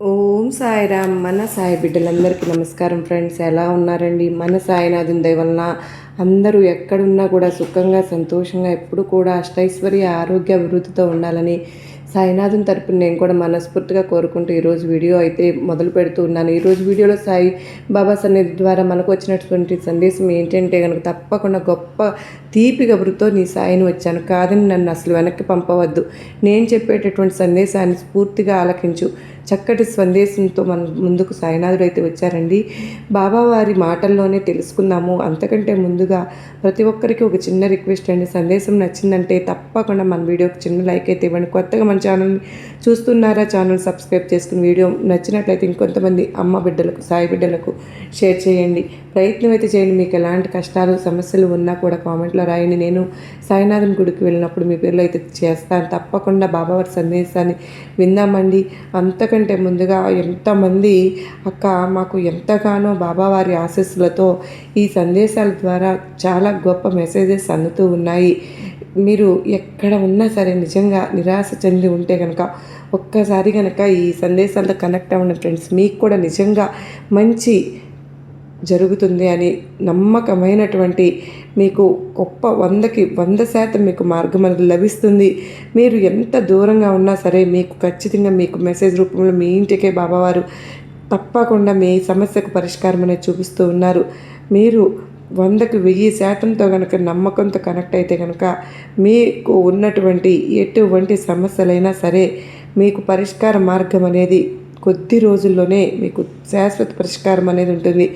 ఓం సాయిరామ్ మన సాయి బిడ్డలందరికీ నమస్కారం ఫ్రెండ్స్. ఎలా ఉన్నారండి? మన సాయినాథుని దయ వలన అందరూ ఎక్కడున్నా కూడా సుఖంగా సంతోషంగా ఎప్పుడు కూడా అష్టైశ్వర్య ఆరోగ్య అభివృద్ధితో ఉండాలని సాయినాథుని తరపున నేను కూడా మనస్ఫూర్తిగా కోరుకుంటూ ఈరోజు వీడియో అయితే మొదలు పెడుతూ ఉన్నాను. ఈరోజు వీడియోలో సాయి బాబా సన్నిధి ద్వారా మనకు వచ్చినటువంటి సందేశం ఏంటంటే కనుక తప్పకుండా గొప్ప తీపి కబురుతో నీ సాయిని వచ్చాను. కాదని నన్ను అసలు వెనక్కి పంపవద్దు. నేను చెప్పేటటువంటి సందేశాన్ని స్ఫూర్తిగా ఆలకించు. చక్కటి సందేశంతో మన ముందుకు సాయినాథుడు అయితే వచ్చారండి. బాబా వారి మాటల్లోనే తెలుసుకుందాము. అంతకంటే ముందుగా ప్రతి ఒక్కరికి ఒక చిన్న రిక్వెస్ట్ అండి. సందేశం నచ్చిందంటే తప్పకుండా మన వీడియోకి చిన్న లైక్ అయితే ఇవ్వండి. కొత్తగా మన ఛానల్ని చూస్తున్నారా ఛానల్ సబ్స్క్రైబ్ చేసుకుని వీడియో నచ్చినట్లయితే ఇంకొంతమంది అమ్మ బిడ్డలకు సాయి బిడ్డలకు షేర్ చేయండి. ప్రయత్నం అయితే చేయండి. మీకు ఎలాంటి కష్టాలు సమస్యలు ఉన్నా కూడా కామెంట్లో రాయండి. నేను సాయినాథన్ గుడికి వెళ్ళినప్పుడు మీ పేర్లు అయితే చేస్తాను. తప్పకుండా బాబావారి సందేశాన్ని విందామండి. అంతకంటే ముందుగా ఎంతమంది అక్క మాకు ఎంతగానో బాబావారి ఆశీస్సులతో ఈ సందేశాల ద్వారా చాలా గొప్ప మెసేజెస్ అందుతూ ఉన్నాయి. మీరు ఎక్కడ ఉన్నా సరే నిజంగా నిరాశ చెంది ఉంటే కనుక ఒక్కసారి కనుక ఈ సందేశాలతో కనెక్ట్ అవ్వండి ఫ్రెండ్స్ మీకు కూడా నిజంగా మంచి జరుగుతుంది అని నమ్మకమైనటువంటి మీకు గొప్ప వందకి వంద శాతం మీకు మార్గం అనేది లభిస్తుంది. మీరు ఎంత దూరంగా ఉన్నా సరే మీకు ఖచ్చితంగా మీకు మెసేజ్ రూపంలో మీ ఇంటికే బాబావారు తప్పకుండా మీ సమస్యకు పరిష్కారం అనేది చూపిస్తూ ఉన్నారు. మీరు వందకు వెయ్యి శాతంతో కనుక నమ్మకంతో కనెక్ట్ అయితే కనుక మీకు ఉన్నటువంటి ఎటువంటి సమస్యలైనా సరే మీకు పరిష్కార మార్గం అనేది కొద్ది రోజుల్లోనే మీకు శాశ్వత పరిష్కారం అనేది ఉంటుంది.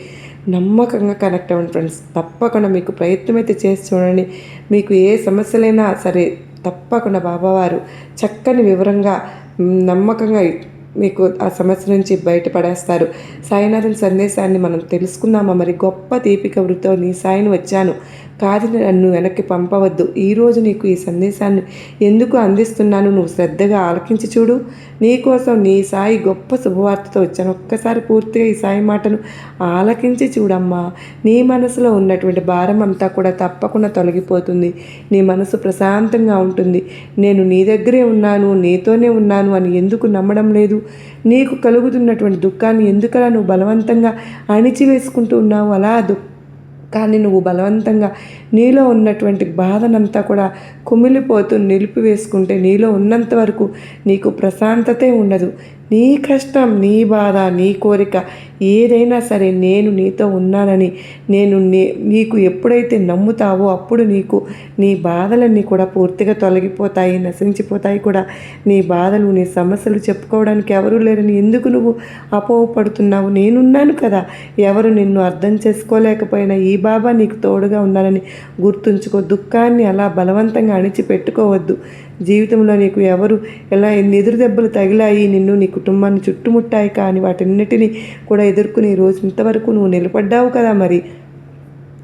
నమ్మకంగా కనెక్ట్ అవ్వండి ఫ్రెండ్స్ తప్పకుండా మీకు ప్రయత్నం అయితే చేసి చూడండి. మీకు ఏ సమస్యలైనా సరే తప్పకుండా బాబావారు చక్కని వివరంగా నమ్మకంగా మీకు ఆ సమస్య నుంచి బయటపడేస్తారు. సాయినాథన్ సందేశాన్ని మనం తెలుసుకుందామా మరి గొప్ప దీపిక వృత్తో నీ సాయిని వచ్చాను. కాదు నన్ను వెనక్కి పంపవద్దు. ఈరోజు నీకు ఈ సందేశాన్ని ఎందుకు అందిస్తున్నాను నువ్వు శ్రద్ధగా ఆలకించి చూడు. నీకోసం నీ సాయి గొప్ప శుభవార్తతో వచ్చాను ఒక్కసారి పూర్తిగా ఈ సాయి మాటను ఆలకించి చూడమ్మా. నీ మనసులో ఉన్నటువంటి భారం అంతా కూడా తప్పకుండా తొలగిపోతుంది. నీ మనసు ప్రశాంతంగా ఉంటుంది. నేను నీ దగ్గరే ఉన్నాను నీతోనే ఉన్నాను అని ఎందుకు నమ్మడం లేదు? నీకు కలుగుతున్నటువంటి దుఃఖాన్ని ఎందుకలా నువ్వు బలవంతంగా అణిచివేసుకుంటూ ఉన్నావు? అలా దుఃఖ కానీ నువ్వు బలవంతంగా నీలో ఉన్నటువంటి బాధనంతా కూడా కుమిలిపోతూ నిలిపివేసుకుంటే నీలో ఉన్నంత వరకు నీకు ప్రశాంతతే ఉండదు. నీ కష్టం నీ బాధ నీ కోరిక ఏదైనా సరే నేను నీతో ఉన్నానని నేను నీ నీకు ఎప్పుడైతే నమ్ముతావో అప్పుడు నీకు నీ బాధలన్నీ కూడా పూర్తిగా తొలగిపోతాయి నశించిపోతాయి కూడా. నీ బాధలు నీ సమస్యలు చెప్పుకోవడానికి ఎవరూ లేరని ఎందుకు నువ్వు అపోహపడుతున్నావు? నేనున్నాను కదా. ఎవరు నిన్ను అర్థం చేసుకోలేకపోయినా ఈ బాబా నీకు తోడుగా ఉన్నానని గుర్తుంచుకో. దుఃఖాన్ని అలా బలవంతంగా అణిచిపెట్టుకోవద్దు. జీవితంలో నీకు ఎవరు ఎలా ఎన్ని ఎదురు దెబ్బలు తగిలాయి నిన్ను నీ కుటుంబాన్ని చుట్టుముట్టాయి కానీ వాటన్నిటిని కూడా ఎదుర్కొని రోజు ఇంతవరకు నువ్వు నిలబడ్డావు కదా మరి.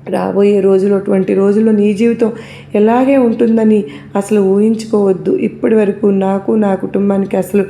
రాబోయే రోజులు అటువంటి రోజుల్లో నీ జీవితం ఎలాగే ఉంటుందని అసలు ఊహించుకోవద్దు. ఇప్పటి వరకు నాకు నా కుటుంబానికి అసలు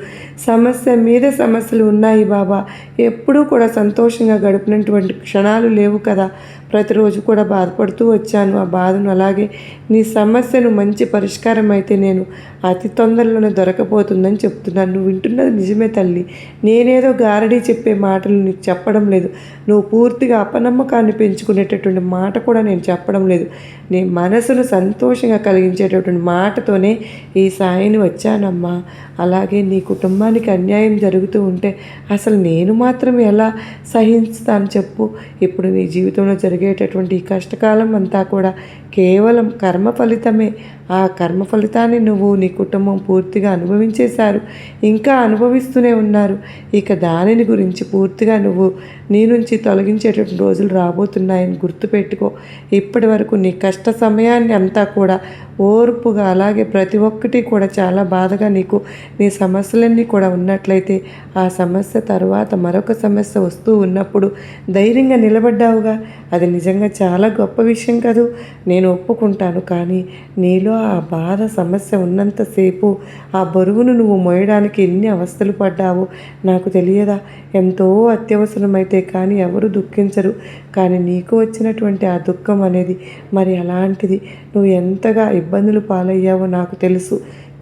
సమస్య మీద సమస్యలు ఉన్నాయి బాబా. ఎప్పుడూ కూడా సంతోషంగా గడిపినటువంటి క్షణాలు లేవు కదా. ప్రతిరోజు కూడా బాధపడుతూ వచ్చాను. ఆ బాధను అలాగే నీ సమస్యను మంచి పరిష్కారం అయితే నేను అతి తొందరలోనే దొరకపోతుందని చెప్తున్నాను. నువ్వు వింటున్నది నిజమే తల్లి. నేనేదో గారడీ చెప్పే మాటలు నీకు చెప్పడం లేదు. నువ్వు పూర్తిగా అపనమ్మకాన్ని పెంచుకునేటటువంటి మాట కూడా నేను చెప్పడం లేదు. నీ మనసును సంతోషంగా కలిగించేటటువంటి మాటతోనే ఈ సాయిని వచ్చానమ్మా. అలాగే నీ కుటుంబానికి అన్యాయం జరుగుతూ ఉంటే అసలు నేను మాత్రం ఎలా సహిస్తాను చెప్పు. ఇప్పుడు నీ జీవితంలో జరిగే కలిగేటటువంటి కష్టకాలం అంతా కూడా కేవలం కర్మ ఫలితమే. ఆ కర్మ ఫలితాన్ని నువ్వు నీ కుటుంబం పూర్తిగా అనుభవించేశారు. ఇంకా అనుభవిస్తూనే ఉన్నారు. ఇక దానిని గురించి పూర్తిగా నువ్వు నీ నుంచి తొలగించేటటువంటి రోజులు రాబోతున్నాయని గుర్తుపెట్టుకో. ఇప్పటి వరకు నీ కష్ట సమయాన్ని అంతా కూడా ఓర్పుగా అలాగే ప్రతి ఒక్కటి కూడా చాలా బాధగా నీకు నీ సమస్యలన్నీ కూడా ఉన్నట్లయితే ఆ సమస్య తర్వాత మరొక సమస్య వస్తూ ఉన్నప్పుడు ధైర్యంగా నిలబడ్డావుగా. అది నిజంగా చాలా గొప్ప విషయం కదూ. నేను ఒప్పుకుంటాను కానీ నీలో ఆ బాధ సమస్య ఉన్నంతసేపు ఆ బరువును నువ్వు మోయడానికి ఎన్ని అవస్థలు పడ్డావో నాకు తెలియదా? ఎంతో అత్యవసరమైతే కానీ ఎవరు దుఃఖించరు. కానీ నీకు వచ్చినటువంటి ఆ దుఃఖం అనేది మరి అలాంటిది. నువ్వు ఎంతగా ఇబ్బందులు పాలయ్యావో నాకు తెలుసు.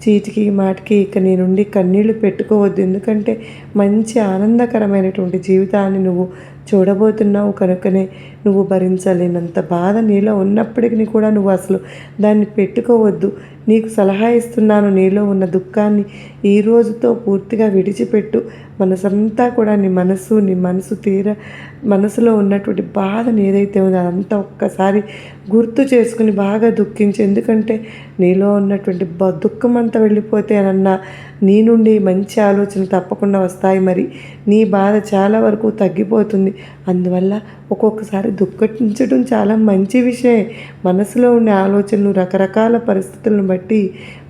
చీటికి మాటికి ఇక నీ నుండి కన్నీళ్ళు పెట్టుకోవద్దు. ఎందుకంటే మంచి ఆనందకరమైనటువంటి జీవితాన్ని నువ్వు చూడబోతున్నావు కనుకనే నువ్వు భరించలేనంత బాధ నీలో ఉన్నప్పటికీ కూడా నువ్వు అసలు దాన్ని పెట్టుకోవద్దు. నీకు సలహా ఇస్తున్నాను. నీలో ఉన్న దుఃఖాన్ని ఈ రోజుతో పూర్తిగా విడిచిపెట్టు. మనసంతా కూడా నీ మనసు నీ మనసు తీర మనసులో ఉన్నటువంటి బాధను ఏదైతే ఉందో అదంతా ఒక్కసారి గుర్తు చేసుకుని బాగా దుఃఖించి. ఎందుకంటే నీలో ఉన్నటువంటి బ దుఃఖం అంతా వెళ్ళిపోతే అన్న నీ నుండి మంచి ఆలోచన తప్పకుండా వస్తాయి. మరి నీ బాధ చాలా వరకు తగ్గిపోతుంది. అందువల్ల ఒక్కొక్కసారి దుఃఖించడం చాలా మంచి విషయం మనసులో ఉండే ఆలోచనలు రకరకాల పరిస్థితులను బట్టి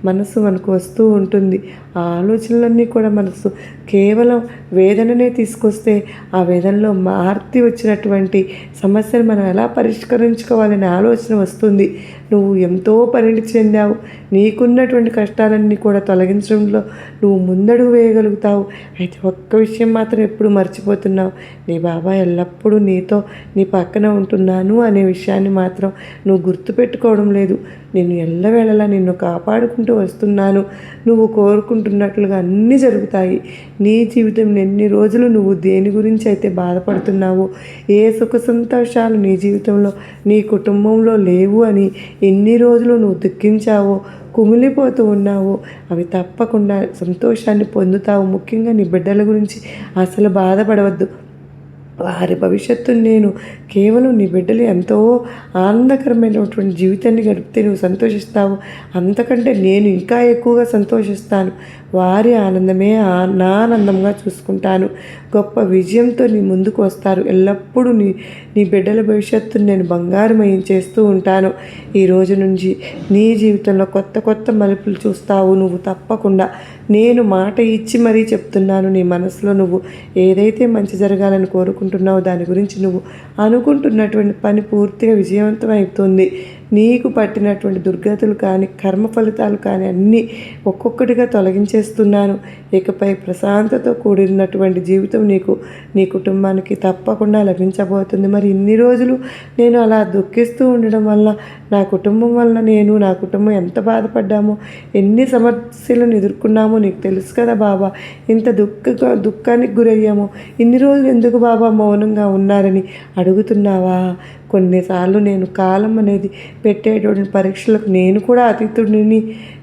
మనసు మనకు వస్తూ ఉంటుంది. ఆ ఆలోచనలన్నీ కూడా మనసు కేవలం వేదననే తీసుకొస్తే ఆ వేదనలో మార్తి వచ్చినటువంటి సమస్యను మనం ఎలా పరిష్కరించుకోవాలనే ఆలోచన వస్తుంది. నువ్వు ఎంతో పరిణితి చెందావు. నీకున్నటువంటి కష్టాలన్నీ కూడా తొలగించడంలో నువ్వు ముందడుగు వేయగలుగుతావు. అయితే ఒక్క విషయం మాత్రం ఎప్పుడు మర్చిపోతున్నావు. నీ బాబా ఎల్లప్పుడూ నీతో నీ పక్కన ఉంటున్నాను అనే విషయాన్ని మాత్రం నువ్వు గుర్తుపెట్టుకోవడం లేదు. నేను ఎల్లవేళలా నిన్ను కాపాడుకుంటూ వస్తున్నాను. నువ్వు కోరుకుంటున్నట్లుగా అన్నీ జరుగుతాయి. నీ జీవితం ఎన్ని రోజులు నువ్వు దేని గురించి అయితే బాధపడుతున్నావో ఏ సుఖ సంతోషాలు నీ జీవితంలో నీ కుటుంబంలో లేవు అని ఎన్ని రోజులు నువ్వు దుఃఖించావో కుమిలిపోతూ ఉన్నావో అవి తప్పకుండా సంతోషాన్ని పొందుతావు. ముఖ్యంగా నీ బిడ్డల గురించి అసలు బాధపడవద్దు. వారి భవిష్యత్తును నేను కేవలం నీ బిడ్డలు ఎంతో ఆనందకరమైనటువంటి జీవితాన్ని గడిపితే నువ్వు సంతోషిస్తావు. అంతకంటే నేను ఇంకా ఎక్కువగా సంతోషిస్తాను. వారి ఆనందమే ఆ- నా ఆనందంగా చూసుకుంటాను. గొప్ప విజయంతో నీ ముందుకు వస్తారు. ఎల్లప్పుడూ నీ నీ బిడ్డల భవిష్యత్తును నేను బంగారుమయం చేస్తూ ఉంటాను. ఈ రోజు నుంచి నీ జీవితంలో కొత్త కొత్త మలుపులు చూస్తావు. నువ్వు తప్పకుండా నేను మాట ఇచ్చి మరీ చెప్తున్నాను. నీ మనసులో నువ్వు ఏదైతే మంచి జరగాలని కోరుకుంటున్నావో దాని గురించి నువ్వు అనుకుంటున్నటువంటి పని పూర్తిగా విజయవంతం అవుతుంది. నీకు పట్టినటువంటి దుర్గతులు కానీ కర్మ ఫలితాలు కానీ అన్నీ ఒక్కొక్కటిగా తొలగించేస్తున్నాను. ఇకపై ప్రశాంతతో కూడినటువంటి జీవితం నీకు నీ కుటుంబానికి తప్పకుండా లభించబోతుంది. మరి ఇన్ని రోజులు నేను అలా దుఃఖిస్తూ ఉండడం వల్ల నా కుటుంబం వల్ల నేను నా కుటుంబం ఎంత బాధపడ్డామో ఎన్ని సమస్యలను ఎదుర్కొన్నామో నీకు తెలుసు కదా బాబా. ఇంత దుఃఖ దుఃఖానికి గురయ్యామో. ఇన్ని రోజులు ఎందుకు బాబా మౌనంగా ఉన్నారని అడుగుతున్నావా? కొన్నిసార్లు నేను కాలం అనేది పెట్టేటువంటి పరీక్షలకు నేను కూడా అతిథుడిని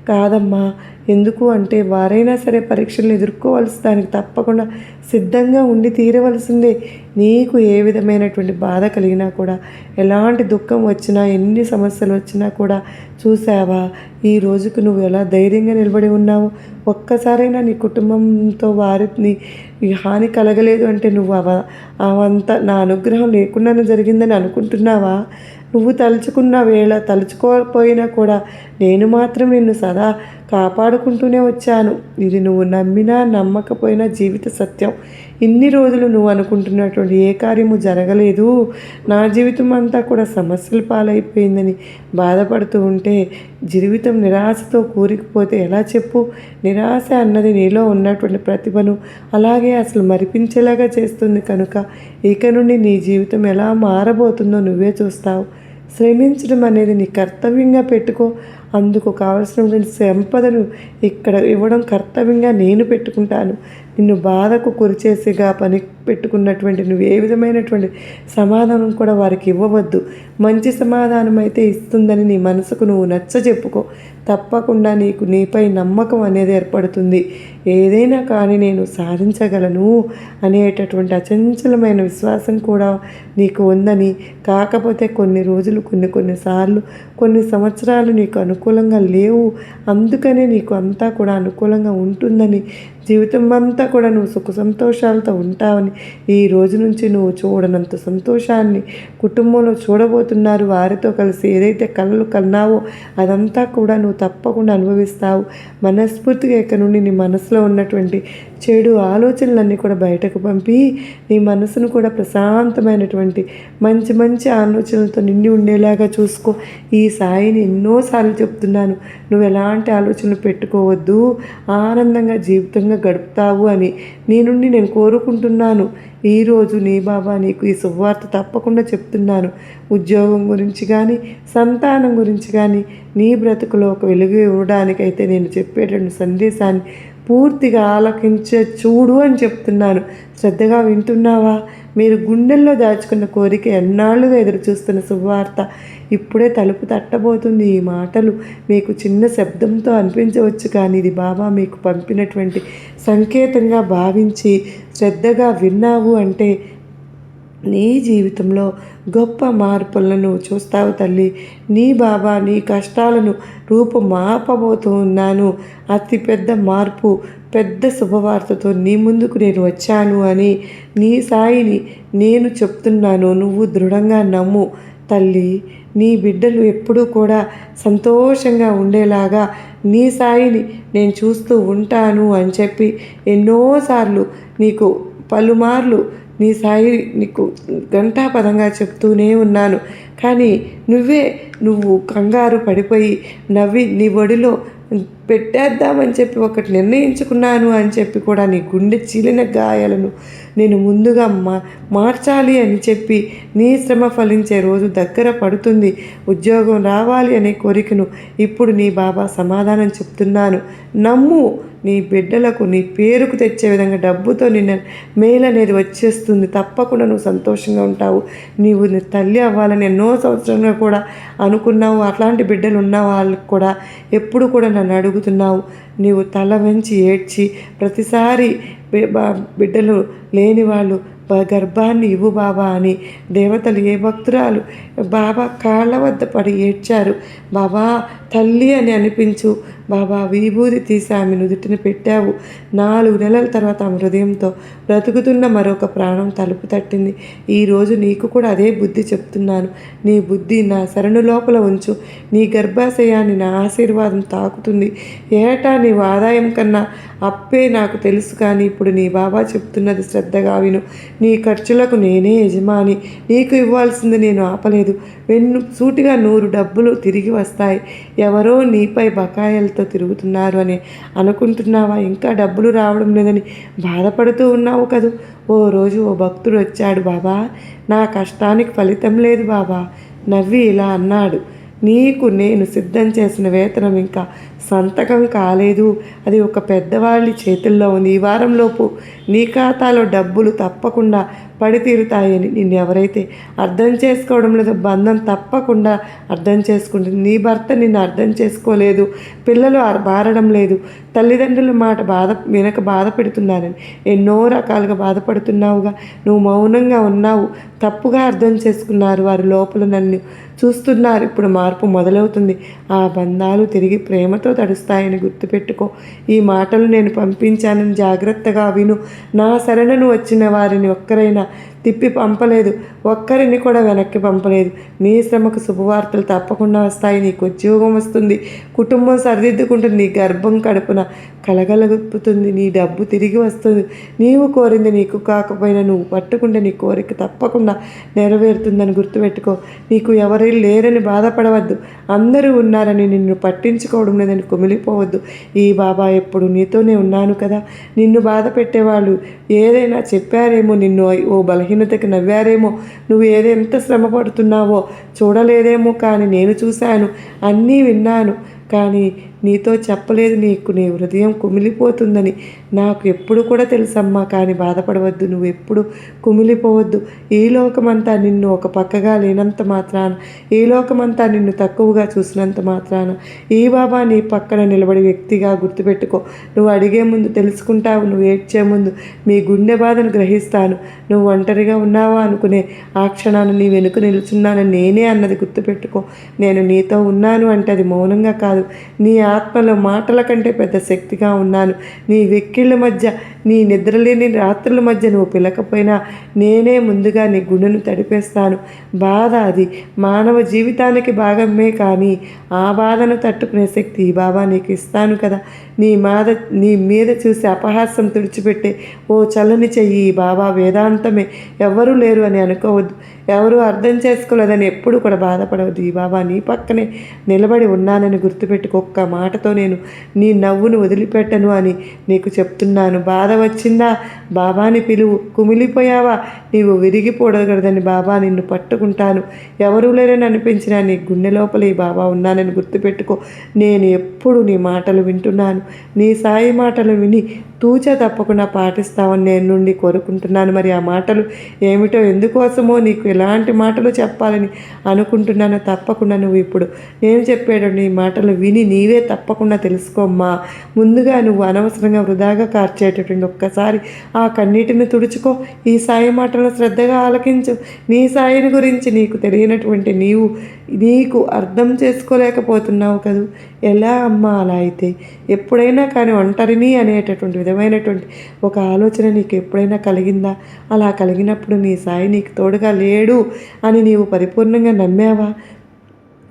కాదమ్మా. ఎందుకు అంటే వారైనా సరే పరీక్షలను ఎదుర్కోవాల్సి దానికి తప్పకుండా సిద్ధంగా ఉండి తీరవలసిందే. నీకు ఏ విధమైనటువంటి బాధ కలిగినా కూడా ఎలాంటి దుఃఖం వచ్చినా ఎన్ని సమస్యలు వచ్చినా కూడా చూసావా ఈ రోజుకు నువ్వు ఎలా ధైర్యంగా నిలబడి ఉన్నావు? ఒక్కసారైనా నీ కుటుంబంతో వారిని హాని కలగలేదు అంటే నువ్వు అవ అవంతా నా అనుగ్రహం లేకుండానే జరిగిందని అనుకుంటున్నావా? నువ్వు తలుచుకున్న వేళ తలుచుకోకపోయినా కూడా నేను మాత్రం నిన్ను సదా కాపాడుకుంటూనే వచ్చాను. ఇది నువ్వు నమ్మినా నమ్మకపోయినా జీవిత సత్యం. ఇన్ని రోజులు నువ్వు అనుకుంటున్నటువంటి ఏ కార్యము జరగలేదు. నా జీవితం అంతా కూడా సమస్యల పాలైపోయిందని బాధపడుతూ ఉంటే జీవితం నిరాశతో కూరికిపోతే ఎలా చెప్పు? నిరాశ అన్నది నీలో ఉన్నటువంటి ప్రతిభను అలాగే అసలు మరిపించేలాగా చేస్తుంది కనుక ఇక నుండి నీ జీవితం ఎలా మారబోతుందో నువ్వే చూస్తావు. శ్రమించడం అనేది నీ కర్తవ్యంగా పెట్టుకో. అందుకు కావలసినటువంటి సంపదను ఇక్కడ ఇవ్వడం కర్తవ్యంగా నేను పెట్టుకుంటాను. నిన్ను బాధకు గురిచేసిగా పని పెట్టుకున్నటువంటి నువ్వు ఏ విధమైనటువంటి సమాధానం కూడా వారికి ఇవ్వవద్దు. మంచి సమాధానం అయితే ఇస్తుందని నీ మనసుకు నువ్వు నచ్చ చెప్పుకో తప్పకుండా నీకు నీపై నమ్మకం అనేది ఏర్పడుతుంది. ఏదైనా కానీ నేను సాధించగలను అనేటటువంటి అచంచలమైన విశ్వాసం కూడా నీకు ఉందని కాకపోతే కొన్ని రోజులు కొన్ని కొన్నిసార్లు కొన్ని సంవత్సరాలు నీకు అనుకూలంగా లేవు. అందుకనే నీకు అంతా కూడా అనుకూలంగా ఉంటుందని జీవితం అంతా కూడా నువ్వు సుఖ సంతోషాలతో ఉంటావని ఈ రోజు నుంచి నువ్వు చూడనంత సంతోషాన్ని కుటుంబంలో చూడబోతున్నారు. వారితో కలిసి ఏదైతే కళలు కన్నావో అదంతా కూడా నువ్వు తప్పకుండా అనుభవిస్తావు. మనస్ఫూర్తిగా ఇక్కడ నుండి నీ మనసులో ఉన్నటువంటి చెడు ఆలోచనలన్నీ కూడా బయటకు పంపి నీ మనసును కూడా ప్రశాంతమైనటువంటి మంచి మంచి ఆలోచనలతో నిండి ఉండేలాగా చూసుకో. ఈ సాయిని ఎన్నోసార్లు చెప్తున్నాను నువ్వు ఎలాంటి ఆలోచనలు పెట్టుకోవద్దు ఆనందంగా జీవితంగా గడుపుతావు అని. నీ నుండి నేను కోరుకుంటున్నాను. ఈరోజు నీ బాబా నీకు ఈ శుభవార్త తప్పకుండా చెప్తున్నాను. ఉద్యోగం గురించి కానీ సంతానం గురించి కానీ నీ బ్రతుకులో ఒక వెలుగు ఇవ్వడానికైతే నేను చెప్పేటువంటి సందేశాన్ని పూర్తిగా ఆలకించే చూడు అని చెప్తున్నాను శ్రద్ధగా వింటున్నావా? మీరు గుండెల్లో దాచుకున్న కోరిక ఎన్నాళ్ళుగా ఎదురు చూస్తున్న శుభవార్త ఇప్పుడే తలుపు తట్టబోతుంది ఈ మాటలు. మీకు చిన్న శబ్దంతో అనిపించవచ్చు కానీ ఇది బాబా మీకు పంపినటువంటి సంకేతంగా భావించి శ్రద్ధగా విన్నావు అంటే నీ జీవితంలో గొప్ప మార్పులను చూస్తావు తల్లి. నీ బాబా నీ కష్టాలను రూపుమాపబోతూ ఉన్నాను. అతిపెద్ద మార్పు పెద్ద శుభవార్తతో నీ ముందుకు నేను వచ్చాను అని నీ సాయిని నేను చెప్తున్నాను. నువ్వు దృఢంగా నమ్ము తల్లి. నీ బిడ్డలు ఎప్పుడూ కూడా సంతోషంగా ఉండేలాగా నీ సాయిని నేను చూస్తూ ఉంటాను అని చెప్పి ఎన్నోసార్లు నీకు పలుమార్లు నీ సాయి నీకు ఘంటాపదంగా చెప్తూనే ఉన్నాను. కానీ నువ్వే నువ్వు కంగారు పడిపోయి నవ్వి నీ ఒడిలో పెట్టేద్దామని చెప్పి ఒకటి నిర్ణయించుకున్నాను అని చెప్పి కూడా నీ గుండె చీలిన గాయాలను నేను ముందుగా మా మార్చాలి అని చెప్పి నీ శ్రమ ఫలించే రోజు దగ్గర పడుతుంది. ఉద్యోగం రావాలి అనే కోరికను ఇప్పుడు నీ బాబా సమాధానం చెప్తున్నాను. నమ్ము నీ బిడ్డలకు నీ పేరుకు తెచ్చే విధంగా డబ్బుతో నిన్న మేలు అనేది వచ్చేస్తుంది. తప్పకుండా నువ్వు సంతోషంగా ఉంటావు. నీవు నీ తల్లి అవ్వాలని ఎన్నో సంవత్సరంగా కూడా అనుకున్నావు. అట్లాంటి బిడ్డలు ఉన్న వాళ్ళకు కూడా ఎప్పుడు కూడా నన్ను అడుగుతున్నావు. నీవు తల వెంచి ఏడ్చి ప్రతిసారి బిడ్డలు లేని వాళ్ళు గర్భాన్ని ఇవ్వు బాబా అని దేవతలు ఏ భక్తురాలు? బాబా కాళ్ళ వద్ద పడి ఏడ్చారు. బాబా తల్లి అని అనిపించు. బాబా విభూతి తీసి ఆమె నుదుటిని పెట్టావు. నాలుగు నెలల తర్వాత ఆమె హృదయంతో బ్రతుకుతున్న మరొక ప్రాణం తలుపు తట్టింది. ఈరోజు నీకు కూడా అదే బుద్ధి చెప్తున్నాను. నీ బుద్ధి నా శరణు లోపల ఉంచు. నీ గర్భాశయాన్ని నా ఆశీర్వాదం తాకుతుంది. ఏటా నీవు ఆదాయం కన్నా అప్పే నాకు తెలుసు కానీ ఇప్పుడు నీ బాబా చెప్తున్నది శ్రద్ధగా విను. నీ ఖర్చులకు నేనే యజమాని. నీకు ఇవ్వాల్సింది నేను ఆపలేదు. వెన్ను సూటిగా నూరు డబ్బులు తిరిగి వస్తాయి. ఎవరో నీపై బకాయిలతో తిరుగుతున్నారు అని అనుకుంటున్నావా? ఇంకా డబ్బులు రావడం లేదని బాధపడుతూ ఉన్నావు కదూ? ఓ రోజు ఓ భక్తుడు వచ్చాడు. బాబా నా కష్టానికి ఫలితం లేదు బాబా. నవ్వి ఇలా అన్నాడు. నీకు నేను సిద్ధం చేసిన వేతనం ఇంకా సంతకం కాలేదు. అది ఒక పెద్దవాళ్ళ చేతుల్లో ఉంది. ఈ వారంలోపు నీ ఖాతాలో డబ్బులు తప్పకుండా పడి తీరుతాయని నిన్ను ఎవరైతే అర్థం చేసుకోవడం లేదో బంధం తప్పకుండా అర్థం చేసుకుంటుంది. నీ భర్త నిన్ను అర్థం చేసుకోలేదు. పిల్లలు బారడం లేదు. తల్లిదండ్రుల మాట బాధ వెనక బాధపెడుతున్నారని ఎన్నో రకాలుగా బాధపడుతున్నావుగా. నువ్వు మౌనంగా ఉన్నావు. తప్పుగా అర్థం చేసుకున్నారు. వారి లోపల నన్ను చూస్తున్నారు. ఇప్పుడు మార్పు మొదలవుతుంది. ఆ బంధాలు తిరిగి ప్రేమతో తడుస్తాయని గుర్తుపెట్టుకో. ఈ మాటలు నేను పంపించానని జాగ్రత్తగా విను. నా శరణను వచ్చిన వారిని ఒక్కరైనా తిప్పి పంపలేదు. ఒక్కరిని కూడా వెనక్కి పంపలేదు. నీ శ్రమకు శుభవార్తలు తప్పకుండా వస్తాయి. నీకు ఉద్యోగం వస్తుంది. కుటుంబం సరిదిద్దుకుంటుంది. నీ గర్భం కడుపున కలగలుపుతుంది. నీ డబ్బు తిరిగి వస్తుంది. నీవు కోరింది నీకు కాకపోయినా నువ్వు పట్టుకుంటే నీ కోరిక తప్పకుండా నెరవేరుతుందని గుర్తుపెట్టుకో. నీకు ఎవరు లేరని బాధపడవద్దు. అందరూ ఉన్నారని నిన్ను పట్టించుకోవడం లేదని కుమిలిపోవద్దు. ఈ బాబా ఎప్పుడు నీతోనే ఉన్నాను కదా. నిన్ను బాధ పెట్టేవాళ్ళు ఏదైనా చెప్పారేమో నిన్ను ఓ బలహీనతకి నవ్వారేమో. నువ్వు ఏదెంత శ్రమ పడుతున్నావో చూడలేదేమో కానీ నేను చూశాను. అన్నీ విన్నాను. కానీ నీతో చెప్పలేదు నీకు నీ హృదయం కుమిలిపోతుందని. నాకు ఎప్పుడు కూడా తెలుసమ్మా కానీ బాధపడవద్దు నువ్వు ఎప్పుడు కుమిలిపోవద్దు. ఈ లోకమంతా నిన్ను ఒక పక్కగా లేనంత మాత్రాన ఈ లోకమంతా నిన్ను తక్కువగా చూసినంత మాత్రాన. ఈ బాబా నీ పక్కన నిలబడి వ్యక్తిగా గుర్తుపెట్టుకో. నువ్వు అడిగే ముందు తెలుసుకుంటావు నువ్వు ఏడ్చే ముందు మీ గుండె బాధను గ్రహిస్తాను. నువ్వు ఒంటరిగా ఉన్నావా అనుకునే ఆ క్షణాన్ని నీ వెనుక నిలుచున్నానని నేనే అన్నది గుర్తుపెట్టుకో. నేను నీతో ఉన్నాను అంటే అది మౌనంగా కాదు. నీ ఆత్మలో మాటల కంటే పెద్ద శక్తిగా ఉన్నాను. నీ వెక్కిళ్ళ మధ్య నీ నిద్రలేని రాత్రుల మధ్య నువ్వు పిలకపోయినా నేనే ముందుగా నీ గుండెను తడిపేస్తాను. బాధ అది. మానవ జీవితానికి భాగమే కానీ ఆ బాధను తట్టుకునే శక్తి ఈ బాబా నీకు ఇస్తాను కదా. నీ మాద నీ మీద చూసి అపహాస్యం తుడిచిపెట్టే ఓ చల్లని చెయ్యి ఈ బాబా వేదాంతమే. ఎవ్వరూ లేరు అని అనుకోవద్దు. ఎవరు అర్థం చేసుకోలేదని ఎప్పుడు కూడా బాధపడవద్దు ఈ బాబా. నీ పక్కనే నిలబడి ఉన్నానని గుర్తుపెట్టుకో. ఒక్క మాటతో నేను నీ నవ్వును వదిలిపెట్టను అని నీకు చెప్తున్నాను. బాధ వచ్చిందా? బాబాని పిలువు కుమిలిపోయావా? నీవు విరిగిపోడగలదని బాబా నిన్ను పట్టుకుంటాను. ఎవరూ లేరని అనిపించినా నీ గుండె లోపల ఈ బాబా ఉన్నానని గుర్తుపెట్టుకో. నేను ఎప్పుడు నీ మాటలు వింటున్నాను. నీ సాయి మాటలు విని తూచ తప్పకుండా పాటిస్తావని నేను నుండి కోరుకుంటున్నాను. మరి ఆ మాటలు ఏమిటో ఎందుకోసమో నీకు ఎలాంటి మాటలు చెప్పాలని అనుకుంటున్నానో తప్పకుండా నువ్వు ఇప్పుడు. నేను చెప్పేటప్పుడు ఈ మాటలు విని నీవే తప్పకుండా తెలుసుకోమ్మా ముందుగా నువ్వు అనవసరంగా వృధాగా కార్చేటటువంటి ఒక్కసారి ఆ కన్నీటిని తుడుచుకో. ఈ సాయి మాటలను శ్రద్ధగా ఆలకించు. నీ సాయిని గురించి నీకు తెలియనటువంటి నీవు నీకు అర్థం చేసుకోలేకపోతున్నావు కదూ? ఎలా అమ్మా అలా అయితే? ఎప్పుడైనా కానీ ఒంటరిని అనేటటువంటి విధమైనటువంటి ఒక ఆలోచన నీకు ఎప్పుడైనా కలిగిందా? అలా కలిగినప్పుడు నీ సాయి నీకు తోడుగా లేడు. అని నీవు పరిపూర్ణంగా నమ్మావా?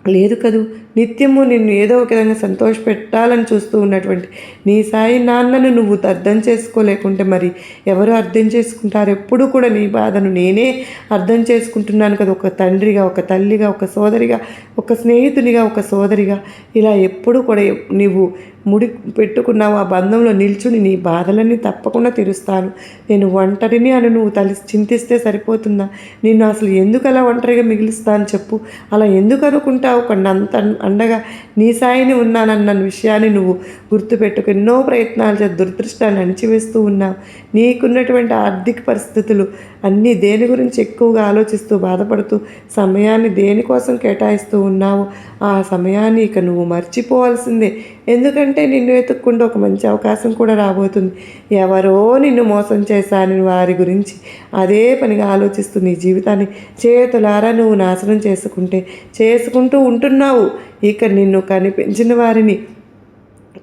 లేదు కదూ. నిత్యము నిన్ను ఏదో ఒక విధంగా సంతోష పెట్టాలని చూస్తూ ఉన్నటువంటి నీ సాయి నాన్నను నువ్వు అర్థం చేసుకోలేకుంటే మరి ఎవరు అర్థం చేసుకుంటారు? ఎప్పుడు కూడా నీ బాధను నేనే అర్థం చేసుకుంటున్నాను కదా. ఒక తండ్రిగా ఒక తల్లిగా ఒక సోదరిగా ఒక స్నేహితునిగా ఒక సోదరిగా ఇలా ఎప్పుడు కూడా నీవు ముడి పెట్టుకున్నావు ఆ బంధంలో నిల్చుని నీ బాధలన్నీ తప్పకుండా తీరుస్తాను. నేను ఒంటరిని అని నువ్వు తలి చింతిస్తే సరిపోతుందా? నిన్ను అసలు ఎందుకు అలా ఒంటరిగా మిగిలిస్తాను చెప్పు. అలా ఎందుకు అనుకుంటావు? అంత అండగా నీ సాయిని ఉన్నానన్న విషయాన్ని నువ్వు గుర్తుపెట్టుకు ఎన్నో ప్రయత్నాలు చేసి దురదృష్టాన్ని అణిచివేస్తూ ఉన్నావు. నీకున్నటువంటి ఆర్థిక పరిస్థితులు అన్నీ దేని గురించి ఎక్కువగా ఆలోచిస్తూ బాధపడుతూ సమయాన్ని దేనికోసం కేటాయిస్తూ ఉన్నావు? ఆ సమయాన్ని ఇక నువ్వు మర్చిపోవాల్సిందే. ఎందుకంటే నిన్ను వెతుక్కుంటూ ఒక మంచి అవకాశం కూడా రాబోతుంది. ఎవరో నిన్ను మోసం చేశాను వారి గురించి అదే పనిగా ఆలోచిస్తూ నీ జీవితాన్ని చేతులారా నువ్వు నాశనం చేసుకుంటే చేసుకుంటూ ఉంటున్నావు. ఇక నిన్ను కనిపించిన వారిని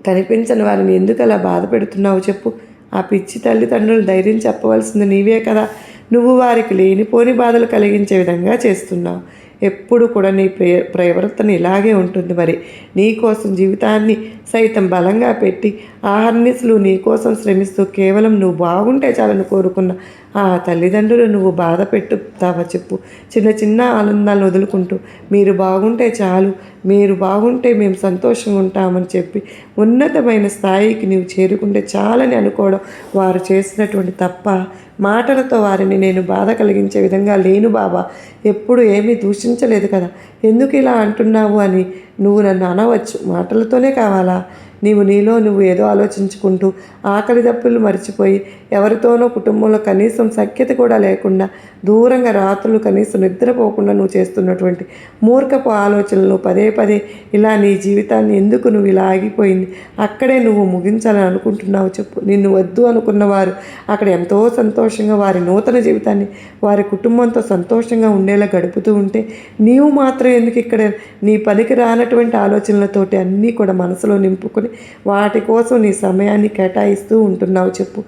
కనిపించని వారిని ఎందుకు అలా బాధ పెడుతున్నావు చెప్పు. ఆ పిచ్చి తల్లిదండ్రులు ధైర్యం చెప్పవలసింది నీవే కదా. నువ్వు వారికి లేనిపోని బాధలు కలిగించే విధంగా చేస్తున్నావు. ఎప్పుడు కూడా నీ ప్రవర్తన ఇలాగే ఉంటుంది మరి. నీ కోసం జీవితాన్ని సైతం బలంగా పెట్టి ఆహర్నిసులు నీ కోసం శ్రమిస్తూ కేవలం నువ్వు బాగుంటే చాలని కోరుకున్న ఆ తల్లిదండ్రులు నువ్వు బాధ పెట్టుతావా చెప్పు. చిన్న చిన్న ఆనందాలను వదులుకుంటూ మీరు బాగుంటే చాలు మీరు బాగుంటే మేము సంతోషంగా ఉంటామని చెప్పి ఉన్నతమైన స్థాయికి నీవు చేరుకుంటే చాలని అనుకోవడం వారు చేసినటువంటి తప్ప మాటలతో వారిని నేను బాధ కలిగించే విధంగా లేను బాబా. ఎప్పుడు ఏమీ దూషించలేదు కదా. ఎందుకు ఇలా అంటున్నావు అని నువ్వు నన్ను అనవచ్చు. మాటలతోనే కావాలా? నీవు నీలో నువ్వు ఏదో ఆలోచించుకుంటూ ఆకలి దప్పులు మర్చిపోయి ఎవరితోనో కుటుంబంలో కనీసం సఖ్యత కూడా లేకుండా దూరంగా రాత్రులు కనీసం నిద్రపోకుండా నువ్వు చేస్తున్నటువంటి మూర్ఖపు ఆలోచనలు పదే పదే ఇలా నీ జీవితాన్ని ఎందుకు నువ్వు ఇలా ఆగిపోయింది? అక్కడే నువ్వు ముగించాలని అనుకుంటున్నావు చెప్పు. నిన్ను వద్దు అనుకున్న వారు అక్కడ ఎంతో సంతోషంగా వారి నూతన జీవితాన్ని వారి కుటుంబంతో సంతోషంగా ఉండేలా గడుపుతూ ఉంటే నీవు మాత్రం ఎందుకు ఇక్కడ నీ పనికి రానటువంటి ఆలోచనలతోటి అన్నీ కూడా మనసులో నింపుకొని వాటి కోసం నీ సమయాన్ని కేటాయిస్తూ ఉంటున్నావు చెప్పు.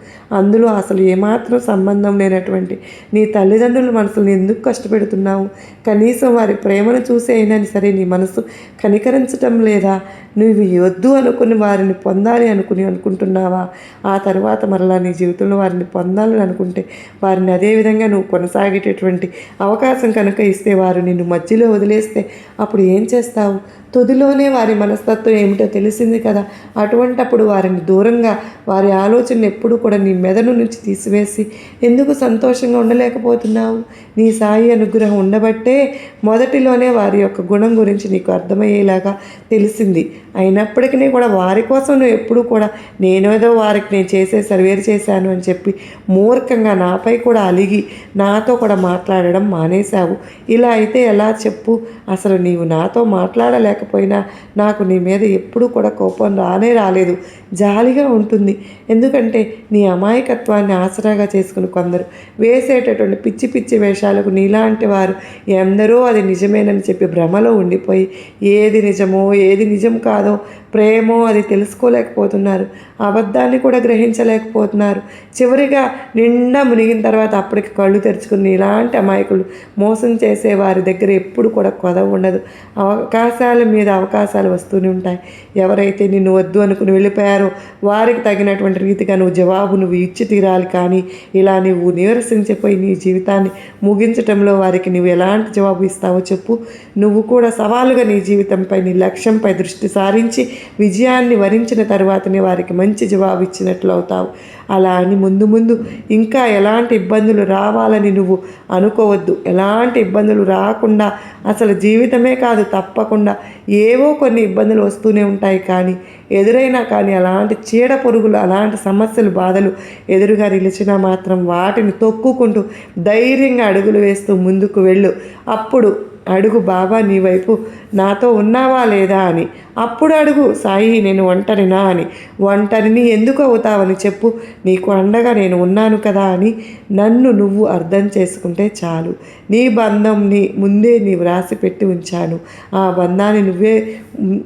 అందులో అసలు ఏమాత్రం సంబంధం లేనటువంటి నీ తల్లిదండ్రుల మనసులను ఎందుకు కష్టపెడుతున్నావు? కనీసం వారి ప్రేమను చూసి అయినా సరే నీ మనసు కనికరించటం లేదా? నువ్వు వద్దు అనుకుని వారిని పొందాలి అనుకుని అనుకుంటున్నావా? ఆ తర్వాత మరలా నీ జీవితంలో వారిని పొందాలని అనుకుంటే వారిని అదే విధంగా నువ్వు కొనసాగేటటువంటి అవకాశం కనుక ఇస్తే వారు నిన్ను మధ్యలో వదిలేస్తే అప్పుడు ఏం చేస్తావు? తుదిలోనే వారి మనస్తత్వం ఏమిటో తెలిసింది కదా. అటువంటప్పుడు వారిని దూరంగా వారి ఆలోచన ఎప్పుడు కూడా నీ మెదడు నుంచి తీసివేసి ఎందుకు సంతోషంగా ఉండలేకపోతున్నావు? నీ సాయి అనుగ్రహం ఉండబట్టే మొదటిలోనే వారి యొక్క గుణం గురించి నీకు అర్థమయ్యేలాగా తెలిసింది. అయినప్పటికీ కూడా వారి కోసం నువ్వు ఎప్పుడు కూడా నేనేదో వారికి నేను చేసే సర్వేరు చేశాను అని చెప్పి మూర్ఖంగా నాపై కూడా అలిగి నాతో కూడా మాట్లాడడం మానేశావు. ఇలా అయితే ఎలా చెప్పు? అసలు నీవు నాతో మాట్లాడలేక లేకపోయినా నాకు నీ మీద ఎప్పుడూ కూడా కోపం రానే రాలేదు. జాలిగా ఉంటుంది. ఎందుకంటే నీ అమాయకత్వాన్ని ఆసరాగా చేసుకుని కొందరు వేసేటటువంటి పిచ్చి పిచ్చి వేషాలకు నీలాంటి వారు ఎందరో అది నిజమేనని చెప్పి భ్రమలో ఉండిపోయి ఏది నిజమో ఏది నిజం కాదో ప్రేమో అది తెలుసుకోలేకపోతున్నారు. అబద్ధాన్ని కూడా గ్రహించలేకపోతున్నారు. చివరిగా నిండా మునిగిన తర్వాత అప్పటికి కళ్ళు తెరుచుకుని ఇలాంటి అమాయకులు మోసం చేసే వారి దగ్గర ఎప్పుడు కూడా కొదవ ఉండదు. అవకాశాలు మీద అవకాశాలు వస్తూనే ఉంటాయి. ఎవరైతే నిన్ను వద్దు అనుకుని వెళ్ళిపోయారో వారికి తగినటువంటి రీతిగా నువ్వు జవాబు నువ్వు ఇచ్చి తీరాలి. కానీ ఇలా నువ్వు నీరసించిపోయి నీ జీవితాన్ని ముగించటంలో వారికి నువ్వు ఎలాంటి జవాబు ఇస్తావో చెప్పు. నువ్వు కూడా సవాలుగా నీ జీవితంపై నీ లక్ష్యంపై దృష్టి సారించి విజయాన్ని వరించిన తర్వాతనే వారికి మంచి జవాబు ఇచ్చినట్లు అవుతావు. అలా అని ముందు ముందు ఇంకా ఎలాంటి ఇబ్బందులు రావాలని నువ్వు అనుకోవద్దు. ఎలాంటి ఇబ్బందులు రాకుండా అసలు జీవితమే కాదు తప్పకుండా ఏవో కొన్ని ఇబ్బందులు వస్తూనే ఉంటాయి కానీ ఎదురైనా కానీ అలాంటి చీడ పురుగులు అలాంటి సమస్యలు బాధలు ఎదురుగా నిలిచినా మాత్రం వాటిని తొక్కుకుంటూ ధైర్యంగా అడుగులు వేస్తూ ముందుకు వెళ్ళు. అప్పుడు అడుగు బాబా నీ వైపు నాతో ఉన్నావా లేదా అని. అప్పుడు అడుగు సాయి నేను ఒంటరినా అని. ఒంటరిని ఎందుకు అవుతావని చెప్పు. నీకు అండగా నేను ఉన్నాను కదా అని నన్ను నువ్వు అర్థం చేసుకుంటే చాలు. నీ బంధంని ముందే నీవు రాసి పెట్టి ఉంచాను. ఆ బంధాన్ని నువ్వే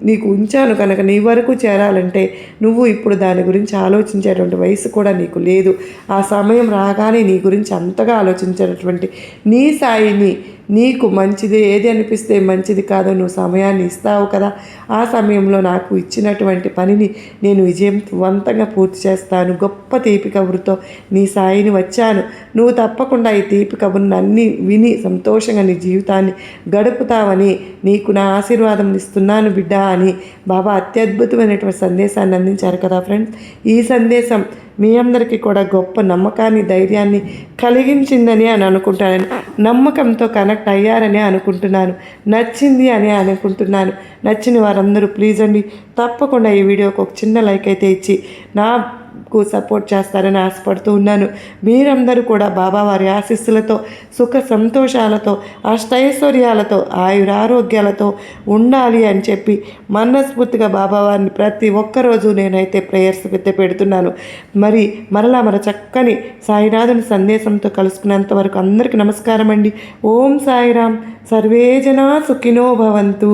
నీకు ఉంచాను కనుక నీ వరకు చేరాలంటే నువ్వు ఇప్పుడు దాని గురించి ఆలోచించేటువంటి వయసు కూడా నీకు లేదు. ఆ సమయం రాగానే నీ గురించి అంతగా ఆలోచించేటటువంటి నీ సాయిని నీకు మంచిది. ఏది అనిపిస్తే మంచిది కాదో నువ్వు సమయాన్ని ఇస్తావు కదా. ఆ సమయంలో నాకు ఇచ్చినటువంటి పనిని నేను విజయవంతంగా పూర్తి చేస్తాను. గొప్ప తీపి కబురుతో నీ సాయిని వచ్చాను. నువ్వు తప్పకుండా ఈ తీపి కబుర్ని అన్నీ విని సంతోషంగా నీ జీవితాన్ని గడుపుతావని నీకు నా ఆశీర్వాదం ఇస్తున్నాను బిడ్డ అని బాబా అత్యద్భుతమైనటువంటి సందేశాన్ని అందించారు కదా ఫ్రెండ్స్ ఈ సందేశం మీ అందరికీ కూడా గొప్ప నమ్మకాన్ని ధైర్యాన్ని కలిగించిందని అని అనుకుంటానని నమ్మకంతో కనెక్ట్ అయ్యారని అనుకుంటున్నాను. నచ్చింది అని అనుకుంటున్నాను. నచ్చిన వారందరూ ప్లీజ్ అండి తప్పకుండా ఈ వీడియోకి ఒక చిన్న లైక్ అయితే ఇచ్చి నా కు సపోర్ట్ చేస్తారని ఆశపడుతూ ఉన్నాను. మీరందరూ కూడా బాబా వారి ఆశీస్సులతో సుఖ సంతోషాలతో అష్టైశ్వర్యాలతో ఆయురారోగ్యాలతో ఉండాలి అని చెప్పి మనస్ఫూర్తిగా బాబా వారిని ప్రతి ఒక్కరోజు నేనైతే ప్రేయర్స్ పెద్ద పెడుతున్నాను. మరి మరలా మన చక్కని సాయినాథుని సందేశంతో కలుసుకున్నంత వరకు అందరికీ నమస్కారం అండి ఓం సాయిరామ్. సర్వేజనా సుఖినో భవంతు.